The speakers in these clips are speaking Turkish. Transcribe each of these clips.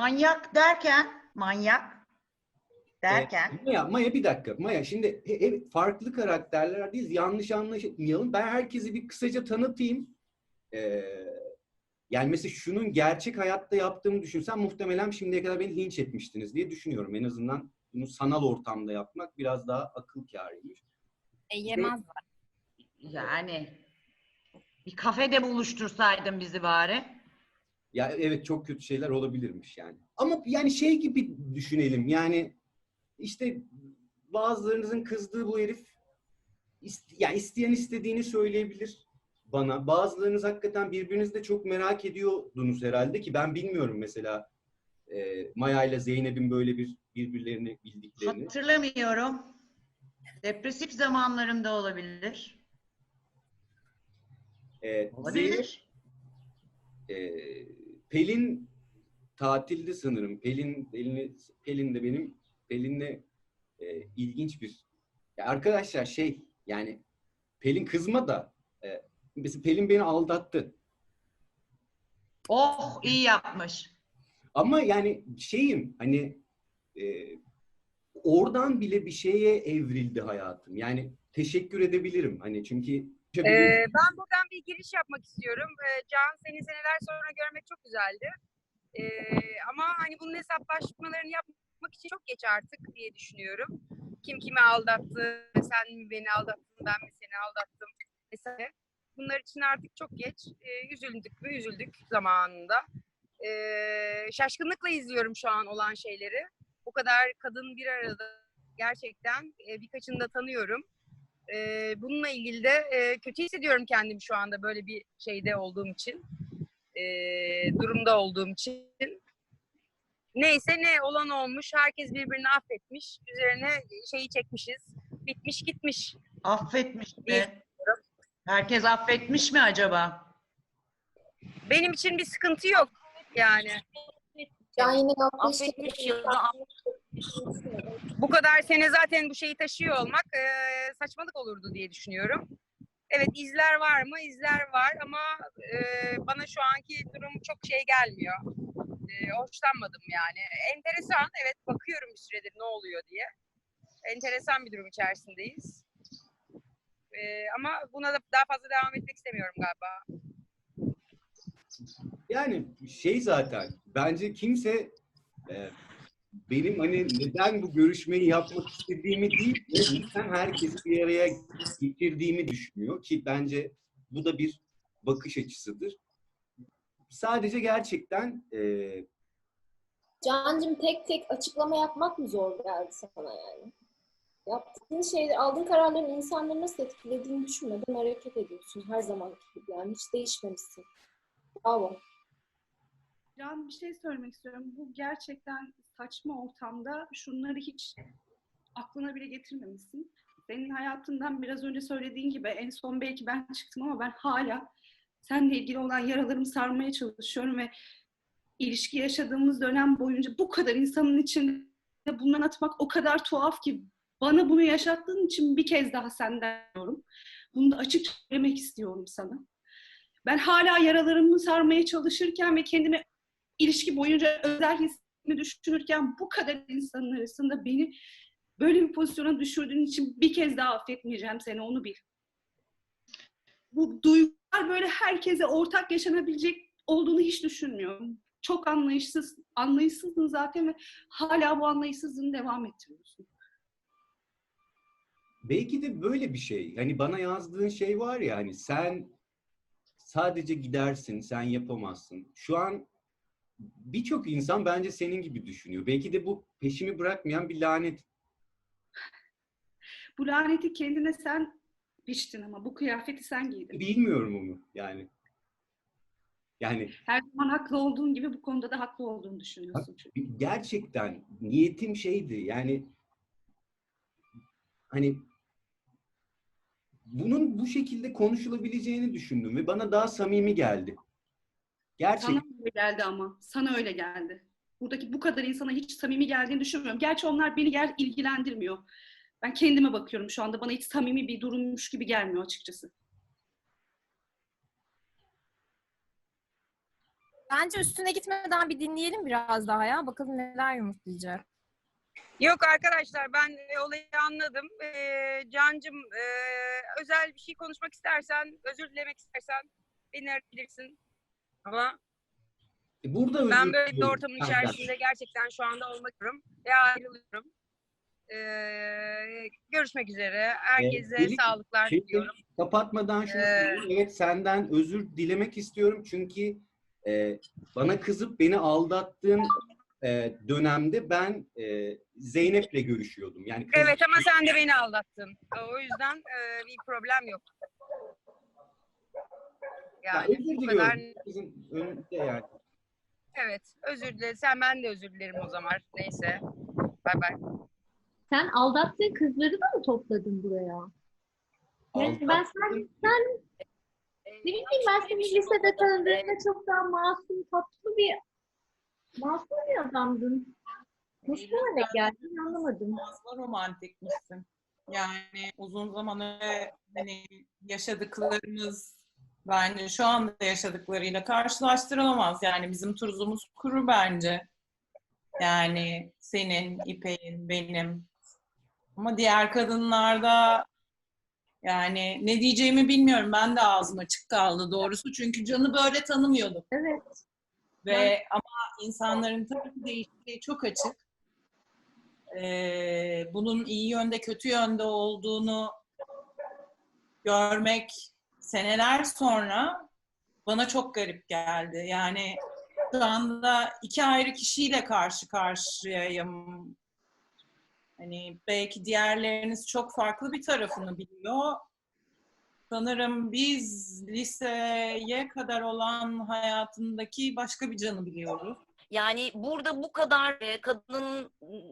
manyak derken manyak derken Ee, Maya, Maya bir dakika. Maya şimdi e- evet farklı karakterler değil. Yanlış anlaşılmayalım. Ben herkesi bir kısaca tanıtayım. Ee, yani mesela şunun gerçek hayatta yaptığımı düşünsen muhtemelen şimdiye kadar beni linç etmiştiniz diye düşünüyorum. En azından bunu sanal ortamda yapmak biraz daha akıl kârıymış. E, yemezler. yani bir kafede buluştursaydın bizi bari. Ya evet çok kötü şeyler olabilirmiş yani. Ama yani şey gibi düşünelim. Yani işte bazılarınızın kızdığı bu herif ist- yani isteyen istediğini söyleyebilir bana. Bazılarınız hakikaten birbirinizi de çok merak ediyordunuz herhalde ki ben bilmiyorum mesela e, Maya ile Zeynep'in böyle bir birbirlerini bildiklerini. Hatırlamıyorum. Depresif zamanlarımda olabilir. E, Olabilir. E, Pelin tatilde sanırım. Pelin Pelin, Pelin de benim Pelin'le e, ilginç bir ya arkadaşlar şey yani Pelin kızma da e, mesela Pelin beni aldattı. Oh iyi yapmış. Ama yani şeyim hani e, oradan bile bir şeye evrildi hayatım. Yani teşekkür edebilirim hani çünkü Ee, ben buradan bir giriş yapmak istiyorum. Ee, Can seni seneler sonra görmek çok güzeldi. Ee, ama hani bunun hesaplaşmalarını yapmak için çok geç artık diye düşünüyorum. Kim kimi aldattı, sen mi beni aldattın, ben mi seni aldattım vesaire. Bunlar için artık çok geç. Ee, üzüldük mü üzüldük zamanında. Ee, şaşkınlıkla izliyorum şu an olan şeyleri. O kadar kadın bir arada gerçekten e, birkaçını da tanıyorum. Ee, bununla ilgili de e, kötü hissediyorum kendimi şu anda böyle bir şeyde olduğum için. Ee, durumda olduğum için. Neyse ne olan olmuş. Herkes birbirini affetmiş. Üzerine şeyi çekmişiz. Bitmiş gitmiş. Affetmiş mi? Herkes affetmiş mi acaba? Benim için bir sıkıntı yok yani. Yaptığı Affetmiş şeyi- ya da Bu kadar sene zaten bu şeyi taşıyor olmak e, saçmalık olurdu diye düşünüyorum. Evet izler var mı? İzler var ama e, bana şu anki durum çok şey gelmiyor. E, hoşlanmadım yani. Enteresan evet bakıyorum bir süredir ne oluyor diye. Enteresan bir durum içerisindeyiz. E, ama buna da daha fazla devam etmek istemiyorum galiba. Yani şey zaten bence kimse e, benim hani neden bu görüşmeyi yapmak istediğimi değil de neden herkesi bir araya getirdiğimi düşünüyor ki bence bu da bir bakış açısıdır. Sadece gerçekten e, Cancım tek tek açıklama yapmak mı zor geldi sana yani? Yaptığın şeyler, aldığın kararların insanları nasıl etkilediğini düşünmeden hareket ediyorsun her zaman gibi yani hiç değişmemişsin. Bravo. Can bir şey söylemek istiyorum. Bu gerçekten saçma ortamda şunları hiç aklına bile getirmemişsin. Senin hayatından biraz önce söylediğin gibi en son belki ben çıktım ama ben hala seninle ilgili olan yaralarımı sarmaya çalışıyorum ve ilişki yaşadığımız dönem boyunca bu kadar insanın içinde bundan atmak o kadar tuhaf ki bana bunu yaşattığın için bir kez daha senden diyorum. Bunu da açık söylemek istiyorum sana. Ben hala yaralarımı sarmaya çalışırken ve kendimi ilişki boyunca özel hissimi düşünürken bu kadar insanın arasında beni böyle bir pozisyona düşürdüğün için bir kez daha affetmeyeceğim seni onu bil. Bu duygular böyle herkese ortak yaşanabilecek olduğunu hiç düşünmüyorum. Çok anlayışsız, anlayışsızdın zaten ve hala bu anlayışsızlığını devam ettiriyorsun. belki de böyle bir şey. Hani bana yazdığın şey var ya hani sen sadece gidersin, sen yapamazsın. Şu an birçok insan bence senin gibi düşünüyor. Belki de bu peşimi bırakmayan bir lanet. Bu laneti kendine sen biçtin ama bu kıyafeti sen giydin. Bilmiyorum onu yani. Yani Her zaman haklı olduğun gibi bu konuda da haklı olduğunu düşünüyorsun. çünkü. gerçekten niyetim şeydi yani hani bunun bu şekilde konuşulabileceğini düşündüm ve bana daha samimi geldi. Gerçek. Sana öyle geldi ama. Sana öyle geldi. Buradaki bu kadar insana hiç samimi geldiğini düşünmüyorum. Gerçi onlar beni gel ilgilendirmiyor. Ben kendime bakıyorum şu anda. Bana hiç samimi bir durummuş gibi gelmiyor açıkçası. Bence üstüne gitmeden bir dinleyelim biraz daha ya. Bakalım neler yumurtlayacak. Yok arkadaşlar ben e, olayı anladım. Ee, Cancım e, özel bir şey konuşmak istersen, özür dilemek istersen beni arayabilirsin. Ama E, Burada özür ben böyle bir ortamın içerisinde gerçekten şu anda olmak istiyorum ve ayrılıyorum. Ee, görüşmek üzere. Herkese Melih, sağlıklar Şey, diliyorum. kapatmadan şunu Ee. Evet senden özür dilemek istiyorum çünkü e, bana kızıp beni aldattığın e, dönemde ben e, Zeynep'le görüşüyordum. Yani kız- Evet ama sen de beni aldattın. O yüzden e, bir problem yok. Ya Yani özür bu diliyorum. kadar Kızın önünde yani. Evet özür dilerim. Sen ben de özür dilerim o zaman. Neyse. Bay bay. Sen aldattığın kızları da mı topladın buraya? Yani ben sen, sen ne bileyim ben seni lisede tanıdığımda çok daha masum, tatlı bir masum bir adamdın. Nasıl hale geldin anlamadım. fazla romantikmişsin. Yani uzun zaman önce hani yaşadıklarımız bence şu anda yaşadıklarıyla karşılaştırılamaz. Yani bizim tuzumuz kuru bence. Yani senin, İpek'in, benim. Ama diğer kadınlarda yani ne diyeceğimi bilmiyorum. Ben de ağzım açık kaldı doğrusu. Çünkü Can'ı böyle tanımıyordum. Evet. Ve ama insanların tabii ki değişikliği çok açık. Ee, bunun iyi yönde kötü yönde olduğunu görmek seneler sonra bana çok garip geldi. Yani şu anda iki ayrı kişiyle karşı karşıyayım. Hani belki diğerleriniz çok farklı bir tarafını biliyor. Sanırım biz liseye kadar olan hayatındaki başka bir canı biliyoruz. Yani burada bu kadar e, kadının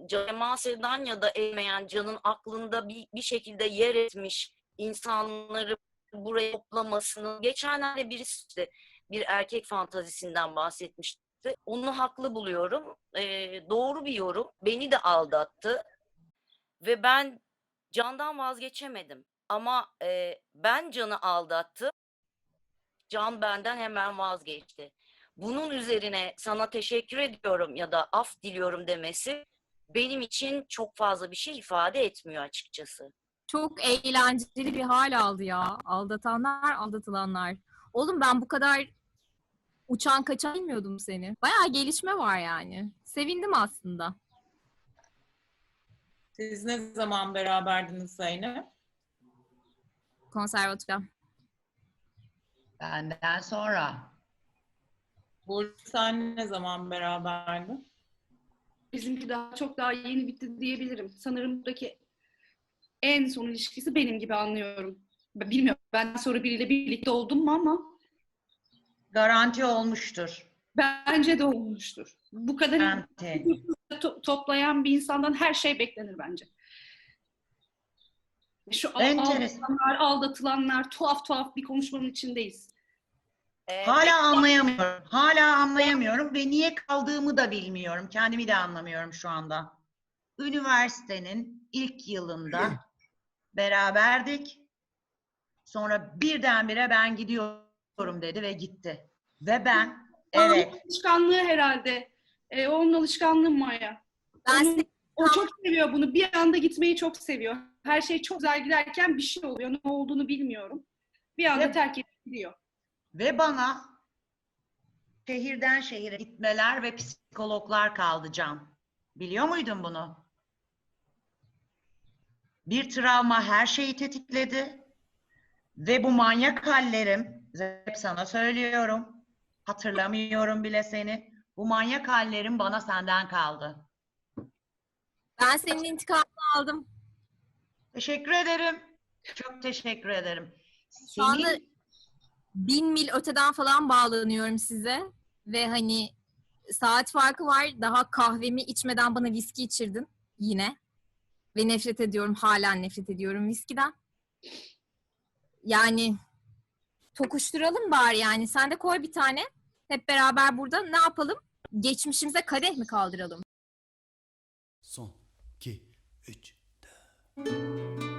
temas eden ya da eğmeyen canın aklında bir, bir şekilde yer etmiş insanları buraya toplamasını geçenlerde birisi bir erkek fantazisinden bahsetmişti. Onu haklı buluyorum. E, doğru bir yorum. Beni de aldattı. Ve ben candan vazgeçemedim. Ama e, ben canı aldattı. Can benden hemen vazgeçti bunun üzerine sana teşekkür ediyorum ya da af diliyorum demesi benim için çok fazla bir şey ifade etmiyor açıkçası. Çok eğlenceli bir hal aldı ya. Aldatanlar, aldatılanlar. Oğlum ben bu kadar uçan kaçan bilmiyordum seni. Bayağı gelişme var yani. Sevindim aslında. Siz ne zaman beraberdiniz Zeynep? Konservatuvar. Benden sonra. Burcu sen ne zaman beraberdin? Bizimki daha çok daha yeni bitti diyebilirim. Sanırım buradaki en son ilişkisi benim gibi anlıyorum. Bilmiyorum ben sonra biriyle birlikte oldum mu ama Garanti olmuştur. bence de olmuştur. Bu kadar Garanti. to- toplayan bir insandan her şey beklenir bence. Şu aldatılanlar, aldatılanlar tuhaf tuhaf bir konuşmanın içindeyiz. Ee, Hala anlayamıyorum. Hala anlayamıyorum ve niye kaldığımı da bilmiyorum. Kendimi de anlamıyorum şu anda. Üniversitenin ilk yılında beraberdik. Sonra birdenbire ben gidiyorum dedi ve gitti. Ve ben evet alışkanlığı herhalde. E, onun alışkanlığı Maya. Ben Onun- O çok seviyor bunu. Bir anda gitmeyi çok seviyor. Her şey çok güzel giderken bir şey oluyor. Ne olduğunu bilmiyorum. Bir anda Evet. terk edip gidiyor. ve bana şehirden şehire gitmeler ve psikologlar kaldı Can. Biliyor muydun bunu? Bir travma her şeyi tetikledi. Ve bu manyak hallerim, hep sana söylüyorum, hatırlamıyorum bile seni. Bu manyak hallerim bana senden kaldı. ben senin intikamını aldım. Teşekkür ederim. Çok teşekkür ederim. Şu anda Senin bin mil öteden falan bağlanıyorum size. Ve hani saat farkı var. Daha kahvemi içmeden bana viski içirdin yine. Ve nefret ediyorum. Hala nefret ediyorum viskiden. Yani tokuşturalım bari yani. Sen de koy bir tane. Hep beraber burada ne yapalım? Geçmişimize kadeh mi kaldıralım? Son, 2, 3, 4.